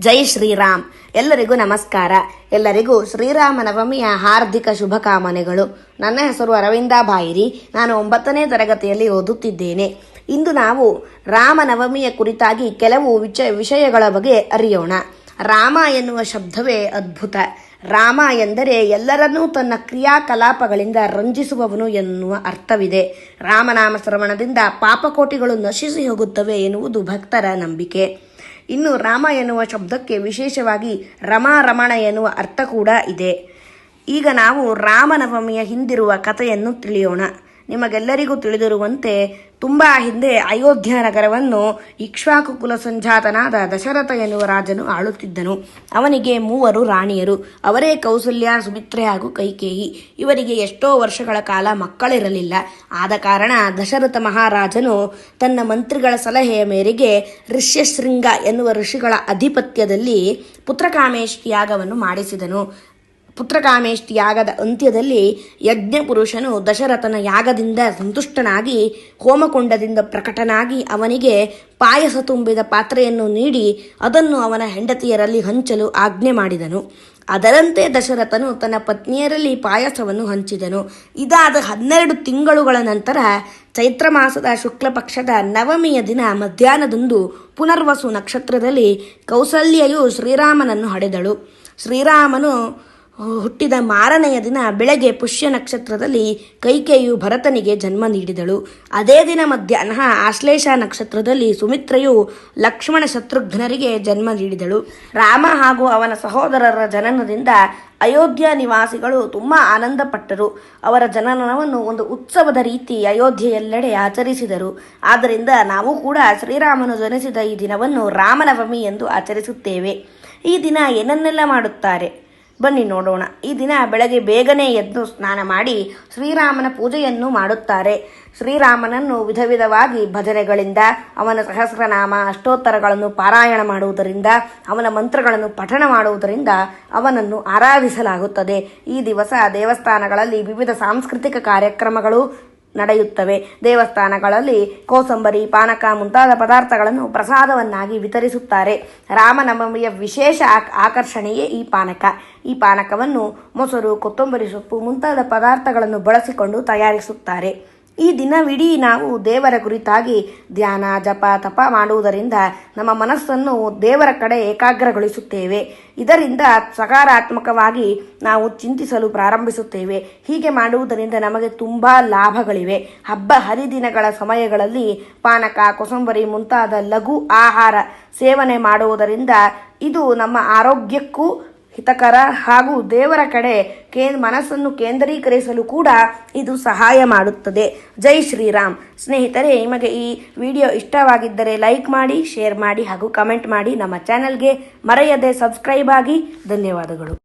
ಜೈ ಶ್ರೀರಾಮ್. ಎಲ್ಲರಿಗೂ ನಮಸ್ಕಾರ. ಎಲ್ಲರಿಗೂ ಶ್ರೀರಾಮ ನವಮಿಯ ಹಾರ್ದಿಕ ಶುಭಕಾಮನೆಗಳು. ನನ್ನ ಹೆಸರು ಅರವಿಂದ ಬಾಯಿರಿ. ನಾನು ಒಂಬತ್ತನೇ ತರಗತಿಯಲ್ಲಿ ಓದುತ್ತಿದ್ದೇನೆ. ಇಂದು ನಾವು ರಾಮನವಮಿಯ ಕುರಿತಾಗಿ ಕೆಲವು ವಿಚ, ವಿಷಯಗಳ ಬಗ್ಗೆ ಅರಿಯೋಣ. ರಾಮ ಎನ್ನುವ ಶಬ್ದವೇ ಅದ್ಭುತ. ರಾಮ ಎಂದರೆ ಎಲ್ಲರನ್ನೂ ತನ್ನ ಕ್ರಿಯಾಕಲಾಪಗಳಿಂದ ರಂಜಿಸುವವನು ಎನ್ನುವ ಅರ್ಥವಿದೆ. ರಾಮನಾಮ ಶ್ರವಣದಿಂದ ಪಾಪಕೋಟಿಗಳು ನಶಿಸಿ ಹೋಗುತ್ತವೆ ಎನ್ನುವುದು ಭಕ್ತರ ನಂಬಿಕೆ. ಇನ್ನು ರಾಮ ಎನ್ನುವ ಶಬ್ದಕ್ಕೆ ವಿಶೇಷವಾಗಿ ರಮಾ ರಮಣ ಎನ್ನುವ ಅರ್ಥ ಕೂಡ ಇದೆ. ಈಗ ನಾವು ರಾಮನವಮಿಯ ಹಿಂದಿರುವ ಕಥೆಯನ್ನು ತಿಳಿಯೋಣ. ನಿಮಗೆಲ್ಲರಿಗೂ ತಿಳಿದಿರುವಂತೆ ತುಂಬ ಹಿಂದೆ ಅಯೋಧ್ಯ ನಗರವನ್ನು ಇಕ್ಷ್ವಾಕು ಕುಲ ಸಂಜಾತನಾದ ದಶರಥ ಎನ್ನುವ ರಾಜನು ಆಳುತ್ತಿದ್ದನು. ಅವನಿಗೆ ಮೂವರು ರಾಣಿಯರು. ಅವರೇ ಕೌಸಲ್ಯ, ಸುಮಿತ್ರೆ ಹಾಗೂ ಕೈಕೇಯಿ. ಇವರಿಗೆ ಎಷ್ಟೋ ವರ್ಷಗಳ ಕಾಲ ಮಕ್ಕಳಿರಲಿಲ್ಲ. ಆದ ಕಾರಣ ದಶರಥ ಮಹಾರಾಜನು ತನ್ನ ಮಂತ್ರಿಗಳ ಸಲಹೆಯ ಮೇರೆಗೆ ಋಷ್ಯಶೃಂಗ ಎನ್ನುವ ಋಷಿಗಳ ಅಧಿಪತ್ಯದಲ್ಲಿ ಪುತ್ರಕಾಮೇಶ್ ಯಾಗವನ್ನು ಮಾಡಿಸಿದನು. ಪುತ್ರಕಾಮೇಷ್ಟಿ ಯಾಗದ ಅಂತ್ಯದಲ್ಲಿ ಯಜ್ಞಪುರುಷನು ದಶರಥನ ಯಾಗದಿಂದ ಸಂತುಷ್ಟನಾಗಿ ಹೋಮಕೊಂಡದಿಂದ ಪ್ರಕಟನಾಗಿ ಅವನಿಗೆ ಪಾಯಸ ತುಂಬಿದ ಪಾತ್ರೆಯನ್ನು ನೀಡಿ ಅದನ್ನು ಅವನ ಹೆಂಡತಿಯರಲ್ಲಿ ಹಂಚಲು ಆಜ್ಞೆ ಮಾಡಿದನು. ಅದರಂತೆ ದಶರಥನು ತನ್ನ ಪತ್ನಿಯರಲ್ಲಿ ಪಾಯಸವನ್ನು ಹಂಚಿದನು. ಇದಾದ ಹನ್ನೆರಡು ತಿಂಗಳುಗಳ ನಂತರ ಚೈತ್ರ ಮಾಸದ ಶುಕ್ಲ ಪಕ್ಷದ ನವಮಿಯ ದಿನ ಮಧ್ಯಾಹ್ನದಂದು ಪುನರ್ವಸು ನಕ್ಷತ್ರದಲ್ಲಿ ಕೌಸಲ್ಯೆಯು ಶ್ರೀರಾಮನನ್ನು ಹಡೆದಳು. ಶ್ರೀರಾಮನು ಹುಟ್ಟಿದ ಮಾರನೆಯ ದಿನ ಬೆಳಗ್ಗೆ ಪುಷ್ಯ ನಕ್ಷತ್ರದಲ್ಲಿ ಕೈಕೇಯು ಭರತನಿಗೆ ಜನ್ಮ ನೀಡಿದಳು. ಅದೇ ದಿನ ಮಧ್ಯಾಹ್ನ ಆಶ್ಲೇಷ ನಕ್ಷತ್ರದಲ್ಲಿ ಸುಮಿತ್ರೆಯು ಲಕ್ಷ್ಮಣ ಶತ್ರುಘ್ನರಿಗೆ ಜನ್ಮ ನೀಡಿದಳು. ರಾಮ ಹಾಗೂ ಅವನ ಸಹೋದರರ ಜನನದಿಂದ ಅಯೋಧ್ಯ ನಿವಾಸಿಗಳು ತುಂಬ ಆನಂದಪಟ್ಟರು. ಅವರ ಜನನವನ್ನು ಒಂದು ಉತ್ಸವದ ರೀತಿ ಅಯೋಧ್ಯೆಯೆಲ್ಲೆಡೆ ಆಚರಿಸಿದರು. ಆದ್ದರಿಂದ ನಾವು ಕೂಡ ಶ್ರೀರಾಮನು ಜನಿಸಿದ ಈ ದಿನವನ್ನು ರಾಮನವಮಿ ಎಂದು ಆಚರಿಸುತ್ತೇವೆ. ಈ ದಿನ ಏನನ್ನೆಲ್ಲ ಮಾಡುತ್ತಾರೆ? ಬನ್ನಿ ನೋಡೋಣ. ಈ ದಿನ ಬೆಳಗ್ಗೆ ಬೇಗನೆ ಎದ್ದು ಸ್ನಾನ ಮಾಡಿ ಶ್ರೀರಾಮನ ಪೂಜೆಯನ್ನು ಮಾಡುತ್ತಾರೆ. ಶ್ರೀರಾಮನನ್ನು ವಿಧ ವಿಧವಾಗಿ ಭಜನೆಗಳಿಂದ, ಅವನ ಸಹಸ್ರನಾಮ, ಅಷ್ಟೋತ್ತರಗಳನ್ನು ಪಾರಾಯಣ ಮಾಡುವುದರಿಂದ, ಅವನ ಮಂತ್ರಗಳನ್ನು ಪಠಣ ಮಾಡುವುದರಿಂದ ಅವನನ್ನು ಆರಾಧಿಸಲಾಗುತ್ತದೆ. ಈ ದಿವಸ ದೇವಸ್ಥಾನಗಳಲ್ಲಿ ವಿವಿಧ ಸಾಂಸ್ಕೃತಿಕ ಕಾರ್ಯಕ್ರಮಗಳು ನಡೆಯುತ್ತವೆ. ದೇವಸ್ಥಾನಗಳಲ್ಲಿ ಕೋಸಂಬರಿ, ಪಾನಕ ಮುಂತಾದ ಪದಾರ್ಥಗಳನ್ನು ಪ್ರಸಾದವನ್ನಾಗಿ ವಿತರಿಸುತ್ತಾರೆ. ರಾಮನವಮಿಯ ವಿಶೇಷ ಆಕ್- ಆಕರ್ಷಣೆಯೇ ಈ ಪಾನಕ. ಈ ಪಾನಕವನ್ನು ಮೊಸರು, ಕೊತ್ತಂಬರಿ ಸೊಪ್ಪು ಮುಂತಾದ ಪದಾರ್ಥಗಳನ್ನು ಬಳಸಿಕೊಂಡು ತಯಾರಿಸುತ್ತಾರೆ. ಈ ದಿನವಿಡೀ ನಾವು ದೇವರ ಕುರಿತಾಗಿ ಧ್ಯಾನ, ಜಪ, ತಪ ಮಾಡುವುದರಿಂದ ನಮ್ಮ ಮನಸ್ಸನ್ನು ದೇವರ ಕಡೆ ಏಕಾಗ್ರಗೊಳಿಸುತ್ತೇವೆ. ಇದರಿಂದ ಸಕಾರಾತ್ಮಕವಾಗಿ ನಾವು ಚಿಂತಿಸಲು ಪ್ರಾರಂಭಿಸುತ್ತೇವೆ. ಹೀಗೆ ಮಾಡುವುದರಿಂದ ನಮಗೆ ತುಂಬ ಲಾಭಗಳಿವೆ. ಹಬ್ಬ ಹರಿದಿನಗಳ ಸಮಯಗಳಲ್ಲಿ ಪಾನಕ, ಕೊಸಂಬರಿ ಮುಂತಾದ ಲಘು ಆಹಾರ ಸೇವನೆ ಮಾಡುವುದರಿಂದ ಇದು ನಮ್ಮ ಆರೋಗ್ಯಕ್ಕೂ ಹಿತಕರ ಹಾಗೂ ದೇವರ ಕಡೆ ಕೇ ಮನಸ್ಸನ್ನು ಕೇಂದ್ರೀಕರಿಸಲು ಕೂಡ ಇದು ಸಹಾಯ ಮಾಡುತ್ತದೆ. ಜೈ ಶ್ರೀರಾಮ್. ಸ್ನೇಹಿತರೆ, ನಿಮಗೆ ಈ ವಿಡಿಯೋ ಇಷ್ಟವಾಗಿದ್ದರೆ ಲೈಕ್ ಮಾಡಿ, ಶೇರ್ ಮಾಡಿ ಹಾಗೂ ಕಮೆಂಟ್ ಮಾಡಿ ನಮ್ಮ ಚಾನೆಲ್ಗೆ ಮರೆಯದೆ ಸಬ್ಸ್ಕ್ರೈಬ್ ಆಗಿ ಧನ್ಯವಾದಗಳು.